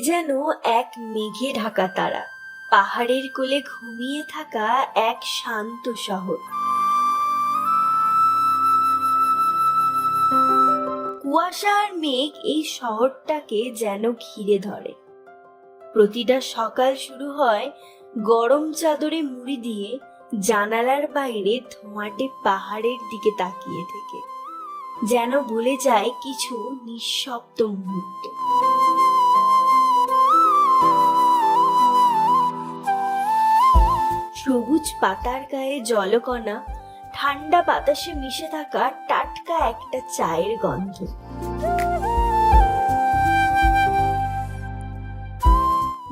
যেন এক মেঘে ঢাকা তারা। পাহাড়ের কোলে ঘুমিয়ে থাকা এক শান্ত শহর। কুয়াশা আর মেঘ এই শহরটাকে যেন ঘিরে ধরে। প্রতিটা সকাল শুরু হয় গরম চাদরে মুড়ি দিয়ে জানালার বাইরে ধোঁয়াটে পাহাড়ের দিকে তাকিয়ে থেকে, যেন বলে যায় কিছু নিঃশব্দ মুহূর্ত। সবুজ পাতার গায়ে জলকণা, ঠান্ডা বাতাসে মিশে থাকা টাটকা একটা চায়ের গন্ধ।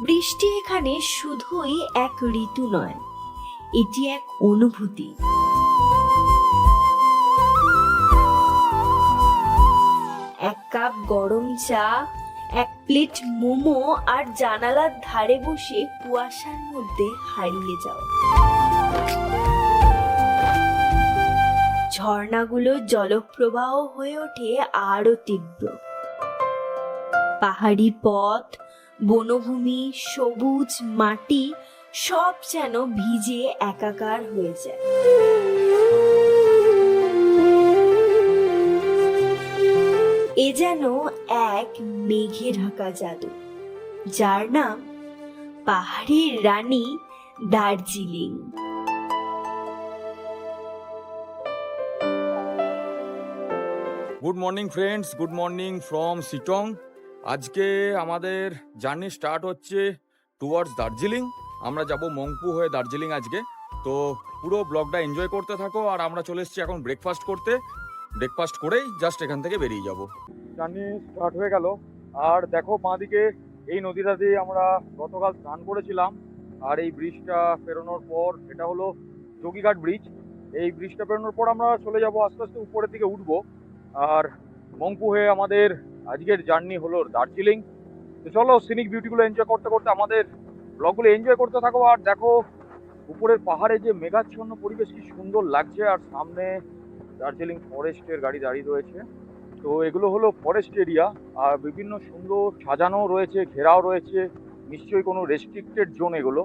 বৃষ্টি এখানে শুধুই এক ঋতু নয়, এটি এক অনুভূতি। এক কাপ গরম চা এক প্লেট মোমো আর জানালার ধারে বসে কুয়াশার মধ্যে হারিয়ে যাও ঝর্ণাগুলো জলপ্রবাহ হয়ে ওঠে আরও তীব্র। পাহাড়ি পথ, বনভূমি, সবুজ মাটি সব যেন ভিজে একাকার হয়ে যায়। এ যেন এক মেঘে ঢাকা জাদু, যার নাম পাহাড়ের রানী Darjeeling. Good morning friends good morning from Sittong আজকে আমাদের জার্নি স্টার্ট হচ্ছে টুয়ার্ডস দার্জিলিং। আমরা যাব মংপু হয়ে দার্জিলিং আজকে। তো পুরো ব্লগটা এনজয় করতে থাকো আর আমরা চলে এসেছি এখন ব্রেকফাস্ট করতে। ব্রেকফাস্ট করেই জাস্ট এখান থেকে বেরিয়ে যাব। জার্নি স্টার্ট হয়ে গেল। আর দেখো বাঁদিকে এই নদীটা দিয়ে আমরা গতকাল স্নান করেছিলাম। আর এই ব্রিজটা পেরোনোর পর এটা হলো যোগীঘাট ব্রিজ এই ব্রিজটা পেরোনোর পর আমরা চলে যাব আস্তে আস্তে উপরের দিকে উঠবো। আর মংপু হয়ে আমাদের আজকের জার্নি হলো দার্জিলিং। তো চলো সিনিক বিউটিগুলো এনজয় করতে করতে আমাদের ব্লগগুলো এনজয় করতে থাকো। আর দেখো উপরের পাহাড়ে যে মেঘাচ্ছন্ন পরিবেশ কি সুন্দর লাগছে। আর সামনে দার্জিলিং ফরেস্টের গাড়ি দাঁড়িয়ে রয়েছে। তো এগুলো হলো ফরেস্ট এরিয়া আর বিভিন্ন সুন্দর সাজানো রয়েছে, ঘেরাও রয়েছে। নিশ্চয়ই কোনো রেস্ট্রিক্টেড জোন এগুলো।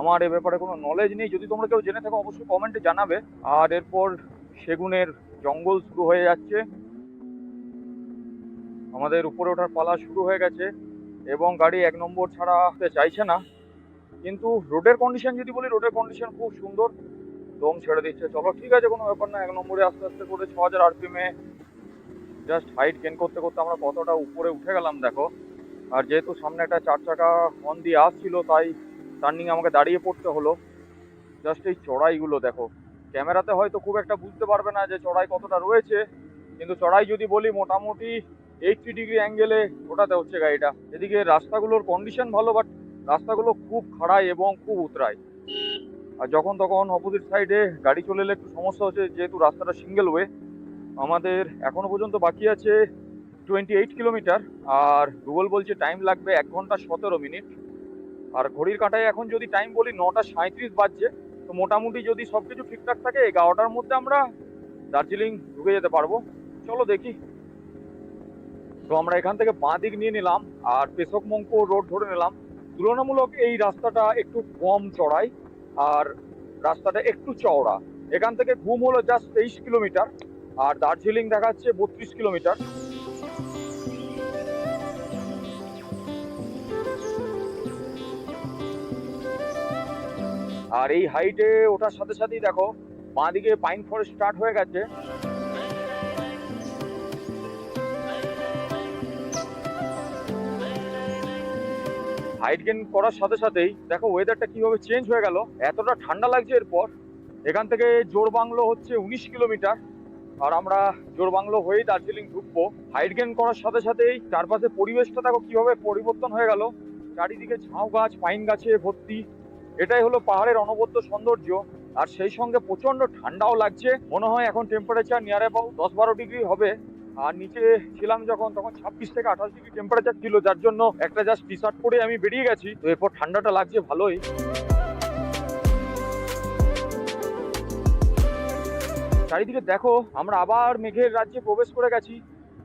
আমার এ ব্যাপারে কোনো নলেজ নেই। যদি তোমরা কেউ জেনে থাকো, অবশ্যই কমেন্টে জানাবে। আর এরপর সেগুনের জঙ্গল শুরু হয়ে যাচ্ছে। আমাদের উপরে ওঠার পালা শুরু হয়ে গেছে এবং গাড়ি এক নম্বর ছাড়া আসতে চাইছে না। কিন্তু রোডের কন্ডিশন যদি বলি রোডের কন্ডিশন খুব সুন্দর। দম ছেড়ে দিচ্ছে। চলো, ঠিক আছে, কোনো ব্যাপার না। এক নম্বরে আস্তে আস্তে করে ছ হাজার আরপিএমে জাস্ট হাইট গেন করতে করতে আমরা কতটা উপরে উঠে গেলাম, দেখো। আর যেহেতু সামনে একটা চার চাকা হন দিয়ে আসছিল, তাই টার্নিং আমাকে দাঁড়িয়ে পড়তে হলো। জাস্ট এই চড়াইগুলো, দেখো। ক্যামেরাতে হয়তো খুব একটা বুঝতে পারবে না যে চড়াই কতটা রয়েছে, কিন্তু চড়াই যদি বলি, মোটামুটি এইটটি ডিগ্রি অ্যাঙ্গেলে ওঠাতে হচ্ছে গাড়িটা। এদিকে রাস্তাগুলোর কন্ডিশন ভালো বাট রাস্তাগুলো খুব খাড়াই এবং খুব উতরাই। আর যখন তখন অপোজিট সাইডে গাড়ি চলে এলে একটু সমস্যা হচ্ছে, যেহেতু রাস্তাটা সিঙ্গেল ওয়ে আমাদের এখনও পর্যন্ত বাকি আছে টোয়েন্টি এইট কিলোমিটার আর গুগল বলছে টাইম লাগবে এক ঘণ্টা সতেরো মিনিট আর ঘড়ির কাঁটায় এখন যদি টাইম বলি নটা সাঁত্রিশ বাজছে, তো মোটামুটি যদি সব কিছু ঠিকঠাক থাকে এগারোটার মধ্যে আমরা দার্জিলিং ঢুকে যেতে পারব। চলো দেখি। তো আমরা এখান থেকে বাঁ দিক নিয়ে নিলাম, আর পেশক মঙ্ক রোড ধরে নিলাম। তুলনামূলক এই রাস্তাটা একটু কম চড়াই আর রাস্তাটা একটু চওড়া। এখান থেকে ঘুম হলো জাস্ট তেইশ কিলোমিটার, আর দার্জিলিং দেখাচ্ছে বত্রিশ কিলোমিটার। আর এই হাইটে ওঠার সাথে সাথেই দেখো, বাঁদিকে পাইন ফরেস্ট স্টার্ট হয়ে গেছে। হাইট গেন করার সাথে সাথেই দেখো ওয়েদারটা কীভাবে চেঞ্জ হয়ে গেল। এতটা ঠান্ডা লাগছে এরপর। এখান থেকে জোর বাংলো হচ্ছে উনিশ কিলোমিটার। আর আমরা জোর বাংলো হয়েই দার্জিলিং ঢুকবো। হাইট গেন করার সাথে সাথেই চারপাশে পরিবেশটা দেখো কীভাবে পরিবর্তন হয়ে গেল। চারিদিকে ঝাউ গাছ, পাইন গাছে ভর্তি। এটাই হলো পাহাড়ের অনবদ্য সৌন্দর্য। আর সেই সঙ্গে প্রচণ্ড ঠান্ডাও লাগছে। মনে হয় এখন টেম্পারেচার নিয়ার অ্যাবাউট দশ বারো ডিগ্রি হবে। আর নিচে ছিলাম যখন, তখন ছাব্বিশ থেকে আঠাশ ডিগ্রি টেম্পারেচার ছিল, যার জন্য একটা জাস্ট টি শার্ট পরে আমি বেরিয়ে গেছি। তো এরপর ঠান্ডাটা লাগছে ভালোই। চারিদিকে দেখো, আমরা আবার মেঘের রাজ্যে প্রবেশ করে গেছি।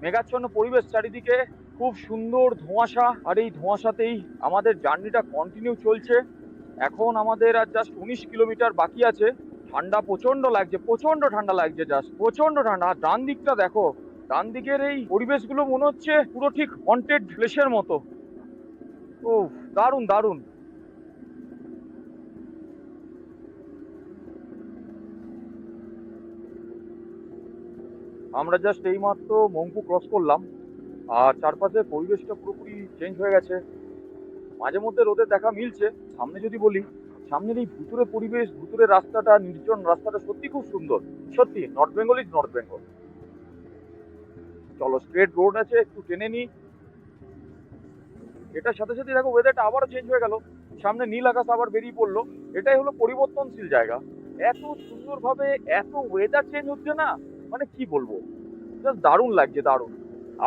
মেঘাচ্ছন্ন পরিবেশ চারিদিকে, খুব সুন্দর ধোঁয়াশা। আর এই ধোঁয়াশাতেই আমাদের জার্নিটা কন্টিনিউ চলছে। এখন আমাদের আর জাস্ট উনিশ কিলোমিটার বাকি আছে। ঠান্ডা প্রচণ্ড লাগছে প্রচণ্ড ঠান্ডা লাগছে জাস্ট প্রচণ্ড ঠান্ডা। আর ডান দিকটা দেখো ডান দিকের এই পরিবেশগুলো মনে হচ্ছে পুরো ঠিক হন্টেড প্লেসের মতো। ও দারুণ দারুণ। আমরা জাস্ট এইমাত্র মঙ্কু ক্রস করলাম, আর চারপাশে পরিবেশটা পুরোপুরি চেঞ্জ হয়ে গেছে। মাঝে মধ্যে রোদের দেখা মিলছে, সামনে যদি বলি, সামনের এই ভুতুরে পরিবেশ ভুতুরে রাস্তাটা, নির্জন রাস্তাটা সত্যি খুব সুন্দর। সত্যি north Bengal is north Bengal চলো স্ট্রেট রোড আছে, একটু টেনে নি এটার সাথে সাথে দেখো ওয়েদারটা আবারও চেঞ্জ হয়ে গেল। সামনে নীল আকাশ আবার বেরিয়ে পড়ল। এটাই হলো পরিবর্তনশীল জায়গা। এত সুন্দরভাবে এত ওয়েদার চেঞ্জ হচ্ছে না মানে কি বলব? জাস্ট দারুণ লাগছে, দারুণ।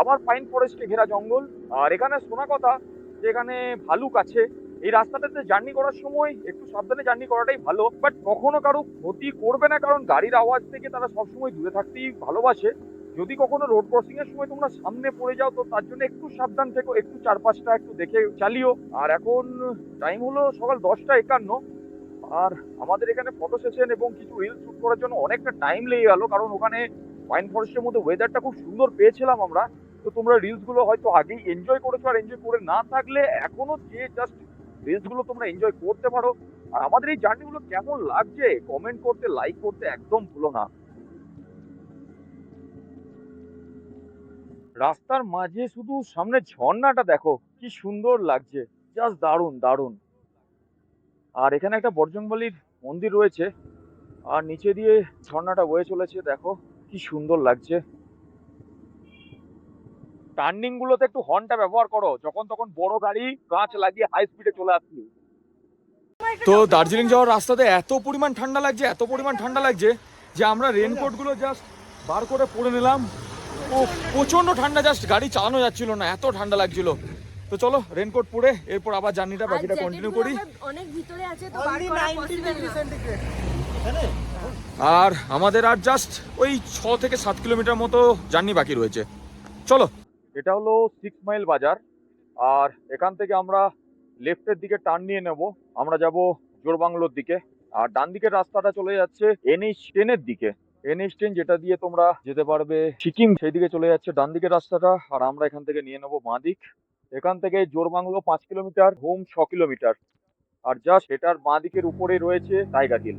আবার পাইন ফরেস্টে ঘেরা জঙ্গল। আর এখানে শোনা কথা যে এখানে ভালুক আছে। এই রাস্তাটাতে জার্নি করার সময় একটু সাবধানে জার্নি করাটাই ভালো। বাট কখনো কারও ক্ষতি করবে না, কারণ গাড়ির আওয়াজ থেকে তারা সবসময় দূরে থাকতেই ভালোবাসে। যদি কখনো রোড ক্রসিং এর সময় তোমরা সামনে পড়ে যাও, তো তার জন্য একটু সাবধান থেকো, একটু চারপাশটা একটু দেখে চালিও। আর এখন টাইম হলো সকাল দশটা একান্ন। আর আমাদের এখানে ফটো সেশন এবং কিছু রিল শুট করার জন্য অনেকটা টাইম লেগে গেল, কারণ ওখানে পাইন ফরেস্টের মধ্যে ওয়েদারটা খুব সুন্দর পেয়েছিলাম আমরা। তো তোমরা রিলসগুলো হয়তো আগেই এনজয় করেছ আর এনজয় করে না থাকলে এখনও যে জাস্ট রিলসগুলো তোমরা এনজয় করতে পারো। আর আমাদের এই জার্নিগুলো কেমন লাগছে? কমেন্ট করতে লাইক করতে একদম ভুলো না। রাস্তার মাঝে শুধু সামনে ঝর্ণাটা দেখো, কি সুন্দর লাগছে। জাস্ট দারুণ দারুণ। আর এখানে একটা বর্জংবলির মন্দির রয়েছে। আর নিচে দিয়ে ঝর্ণাটা বয়ে চলেছে, দেখো, কি সুন্দর লাগছে। টার্নিং গুলোতে একটু হর্নটা ব্যবহার করো, যখন তখন বড় গাড়ি গাছ লাগিয়ে হাই স্পিডে চলে আসলি তো দার্জিলিং যাওয়ার রাস্তাতে এত পরিমাণ ঠান্ডা লাগছে, এত পরিমাণ ঠান্ডা লাগছে যে আমরা রেনকোটগুলো জাস্ট বার করে পরে নিলাম। ও প্রচণ্ড ঠান্ডা জাস্ট গাড়ি চালানো যাচ্ছিল না এত ঠান্ডা লাগছিল। তো চলো রেনকোট পরে এরপর আবার জার্নিটা বাকিটা কন্টিনিউ করি। অনেক ভিতরে আছে তো আর আমাদের আর জাস্ট ওই ছ থেকে সাত কিলোমিটার মতো জার্নি বাকি রয়েছে। চলো। এটা হলো সিক্স মাইল বাজার। আর এখান থেকে আমরা লেফটের দিকে টার্ন নিয়ে নেব। আমরা যাব জোরবাংলোর দিকে। আর ডান দিকের রাস্তাটা চলে যাচ্ছে এনএইচ টেনের দিকে। এনএইচ টেন যেটা দিয়ে তোমরা যেতে পারবে সিকিম সেই দিকে চলে যাচ্ছে ডান দিকের রাস্তাটা, আর আমরা এখান থেকে নিয়ে নেব বাঁ দিক এখান থেকে জোরবাংলো পাঁচ কিলোমিটার, হোম ছ কিলোমিটার। আর জাস্ট এটার বাঁ দিকের উপরে রয়েছে টাইগার হিল।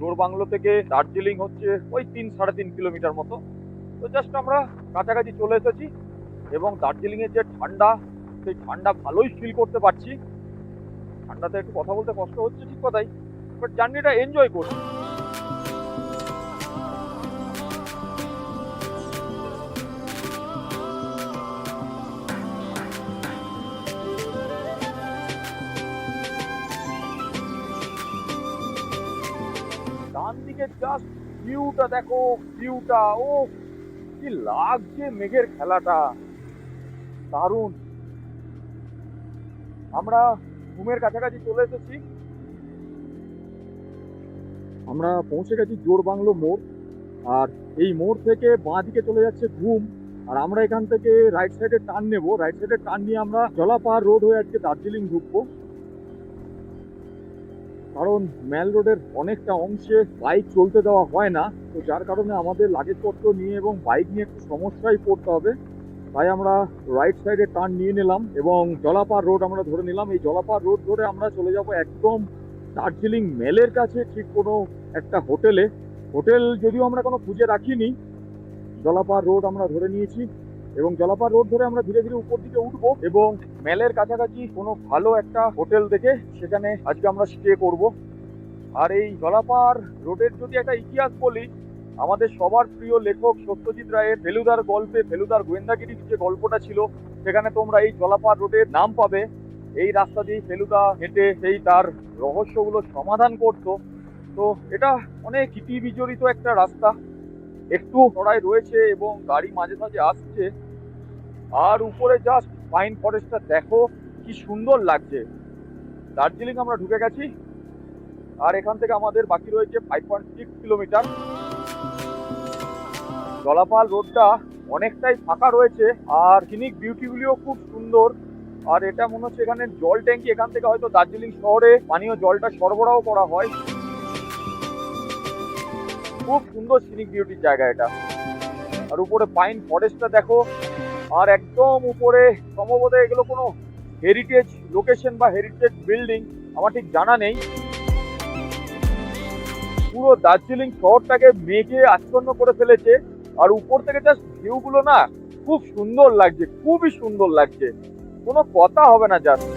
জোরবাংলো থেকে দার্জিলিং হচ্ছে ওই তিন, সাড়ে তিন কিলোমিটার মতো। তো জাস্ট আমরা কাছাকাছি চলে এসেছি এবং দার্জিলিং এর যে ঠান্ডা, সেই ঠান্ডা ভালোই ফিল করতে পারছি। ঠান্ডাতে একটু কথা বলতে কষ্ট হচ্ছে ঠিক কথাই বাট জার্নিটা এনজয় করছি। জাস্ট ভিউটা দেখো ভিউটা ও কি লাগছে মেঘের খেলাটা। দারুণ। আমরা ঘুমের কাছাকাছি চলে এসেছি। আমরা পৌঁছে গেছি জোর বাংলো মোড়। আর এই মোড় থেকে বাঁ দিকে চলে যাচ্ছে ঘুম। আর আমরা এখান থেকে রাইট সাইডে টার্ন নেব। রাইট সাইডে টার্ন নিয়ে আমরা জলাপাহাড় রোড হয়ে আজকে দার্জিলিং ঢুকবো। কারণ ম্যাল রোডের অনেকটা অংশে বাইক চলতে দেওয়া হয় না। তো যার কারণে আমাদের লাগেজপত্র নিয়ে এবং বাইক নিয়ে একটু সমস্যায় পড়তে হবে। তাই আমরা রাইট সাইডে টার্ন নিয়ে নিলাম এবং জলাপার রোড আমরা ধরে নিলাম। এই জলাপার রোড ধরে আমরা চলে যাব একদম দার্জিলিং মেলের কাছে, ঠিক কোনো একটা হোটেলে। হোটেল যদিও আমরা কোনো খুঁজে রাখিনি, জলাপার রোড আমরা ধরে নিয়েছি। এবং জলাপাড় রোড ধরে আমরা ধীরে ধীরে উপর দিকে উঠবো এবং মেলের কাছাকাছি কোনো ভালো একটা হোটেল দেখে সেখানে আজকে আমরা স্টে করব। আর এই জলাপাড় রোডের যদি একটা ইতিহাস বলি, আমাদের সবার প্রিয় লেখক সত্যজিৎ রায়ের ফেলুদার গল্পে, ফেলুদার গোয়েন্দাগিরির যে গল্পটা ছিল, সেখানে তোমরা এই জলাপাড় রোডের নাম পাবে। এই রাস্তা দিয়ে ফেলুদা হেঁটে সেই তার রহস্যগুলো সমাধান করত। তো এটা অনেক ইতিবিজড়িত একটা রাস্তা। একটু চড়াই রয়েছে এবং গাড়ি মাঝে মাঝে আসছে। আর উপরে জাস্ট পাইন ফরেস্টটা দেখো, কি সুন্দর লাগছে। দার্জিলিং আমরা ঢুকে গেছি। আর এখান থেকে আমাদের বাকি রয়েছে ফাইভ পয়েন্ট সিক্স কিলোমিটার জলাপাল রোডটা অনেকটাই ফাঁকা রয়েছে, আর সিনিক বিউটিগুলিও খুব সুন্দর। আর এটা মনে হচ্ছে এখানে জল ট্যাঙ্কি, এখান থেকে হয়তো দার্জিলিং শহরে পানীয় জলটা সরবরাহ করা হয়। খুব সুন্দর সিনিক বিউটির জায়গা এটা। আর উপরে পাইন ফরেস্টটা দেখো, আর একদম উপরে সম্ভবত এগুলো কোনো হেরিটেজ লোকেশন বা হেরিটেজ বিল্ডিং আমার ঠিক জানা নেই। পুরো দার্জিলিং শহরটাকে মেঘে আচ্ছন্ন করে ফেলেছে, আর উপর থেকে জাস্ট ভিউগুলো না খুব সুন্দর লাগছে, খুবই সুন্দর লাগছে। কোনো কথা হবে না জাস্ট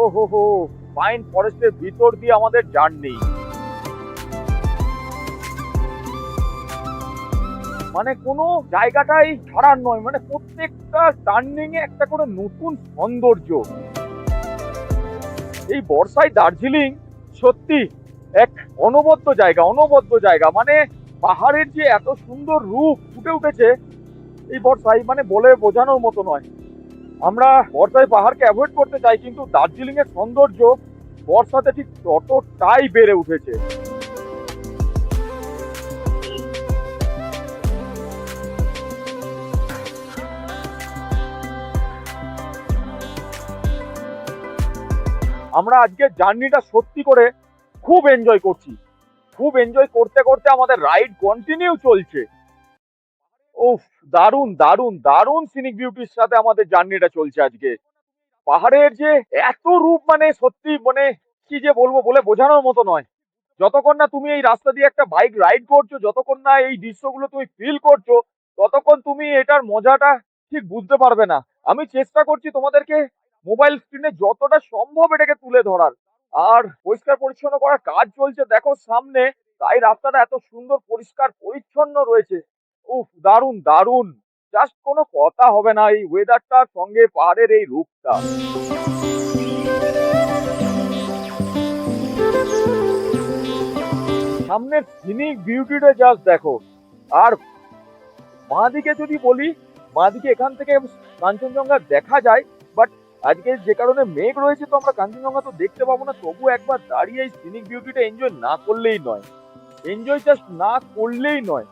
ও হো হো পাইন ফরেস্টের ভিতর দিয়ে আমাদের জার্নি মানে কোনো জায়গাটাই ছাড়ার নয় মানে প্রত্যেকটা টার্নিং এ একটা করে নতুন সৌন্দর্য। এই বর্ষায় দার্জিলিং সত্যি এক অনবদ্য জায়গা অনবদ্য জায়গা। মানে পাহাড়ের যে এত সুন্দর রূপ ফুটে উঠেছে, এই বর্ষায় মানে বলে বোঝানোর মতো নয়। আমরা বর্ষায় পাহাড়কে অ্যাভয়েড করতে চাই, কিন্তু দার্জিলিং এর সৌন্দর্য বর্ষাতে ঠিক ততটাই বেড়ে উঠেছে। আমরা আজকে জার্নিটা সত্যি করে খুব এনজয় করছি। খুব এনজয় করতে করতে আমাদের রাইড কন্টিনিউ চলছে। উফ, দারুণ দারুণ দারুণ সিনিক বিউটির সাথে আমাদের জার্নিটা চলছে আজকে। পাহাড়ের যে এত রূপ মানে সত্যি মানে কি যে বলব বলে বোঝানোর মতো নয়। যতক্ষণ না তুমি এই রাস্তা দিয়ে একটা বাইক রাইড করছ, যতক্ষণ না এই দৃশ্যগুলো তুমি ফিল করছ, ততক্ষণ তুমি এটার মজাটা ঠিক বুঝতে পারবে না। আমি চেষ্টা করছি তোমাদেরকে মোবাইল স্ক্রিনে যতটা সম্ভব এটাকে তুলে ধরার। আর পরিষ্কার পরিচ্ছন্ন করার কাজ চলছে। দেখো সামনে, তাই রাস্তাটা এত সুন্দর, পরিষ্কার, পরিচ্ছন্ন রয়েছে। উফ, দারুণ দারুণ। জাস্ট কোনো কথা হবে না এই ওয়েদারটার সঙ্গে পাহাড়ের এই রূপটা। সামনের সিনিক বিউটিটা জাস্ট দেখো। আর বাঁদিকে যদি বলি, বাঁদিকে এখান থেকে কাঞ্চনজঙ্ঘা দেখা যায় বাট আজকে যে কারণে মেঘ রয়েছে তো আমরা কাঞ্চনজঙ্ঘা তো দেখতে পাবো না, তবু একবার দাঁড়িয়ে এই সিনিক বিউটিটা এনজয় না করলেই নয়। এনজয় জাস্ট না করলেই নয়।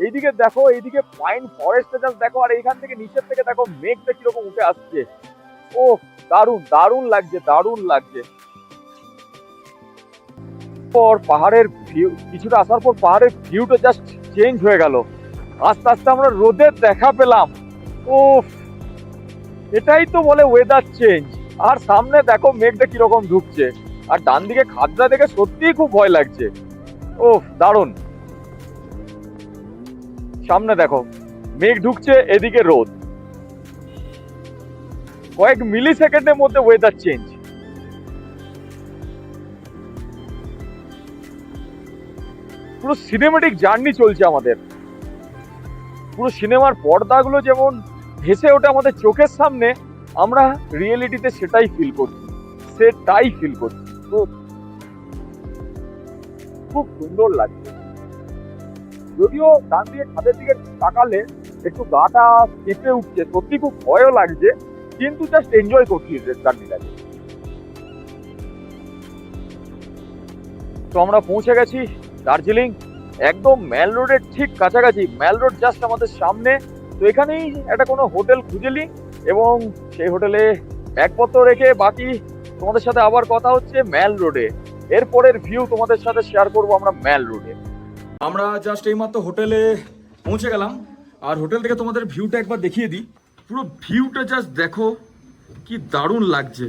এইদিকে দেখো, এইদিকে পাইন ফরেস্টটা জাস্ট দেখো, আর এইখান থেকে নিচের থেকে দেখো মেঘটা কীরকম উঠে আসছে। ও দারুণ দারুণ লাগছে দারুণ লাগছে। পর পাহাড়ের ভিউ কিছুটা আসার পর পাহাড়ের ভিউটা জাস্ট চেঞ্জ হয়ে গেল। আস্তে আস্তে আমরা রোদের দেখা পেলাম। ও এটাই তো বলে ওয়েদার চেঞ্জ আর সামনে দেখো মেঘটা কীরকম ঢুকছে আর ডান দিকে খাদ্রা দেখে সত্যিই খুব ভয় লাগছে। ও দারুণ। সামনে দেখো, মেঘ ঢুকছে, এদিকে রোদ। কয়েক মিলি সেকেন্ডের মধ্যে ওয়েদার চেঞ্জ পুরো সিনেমেটিক জার্নি চলছে আমাদের। পুরো সিনেমার পর্দাগুলো যেমন ভেসে ওঠে আমাদের চোখের সামনে, আমরা রিয়েলিটিতে সেটাই ফিল করছি সেটাই ফিল করছি খুব সুন্দর লাগছে। যদিও ডান দিকে ছাদের দিকে তাকালে একটু গাটা কেঁপে উঠছে, সত্যি খুব ভয়ও লাগছে, কিন্তু জাস্ট এনজয় করছি জার্নিটাকে তো আমরা পৌঁছে গেছি দার্জিলিং, একদম ম্যাল রোডের ঠিক কাছাকাছি ম্যাল রোড জাস্ট আমাদের সামনে। তো এখানেই একটা কোনো হোটেল খুঁজেলি এবং সেই হোটেলে ব্যাগপত্র রেখে বাকি তোমাদের সাথে আবার কথা হচ্ছে ম্যাল রোডে। এরপরের ভিউ তোমাদের সাথে শেয়ার করব আমরা ম্যাল রোডে। আমরা জাস্ট এইমাত্র হোটেলে পৌঁছে গেলাম। আর হোটেল থেকে তোমাদের ভিউটা একবার দেখিয়ে দিই। পুরো ভিউটা জাস্ট দেখো, কি দারুণ লাগছে।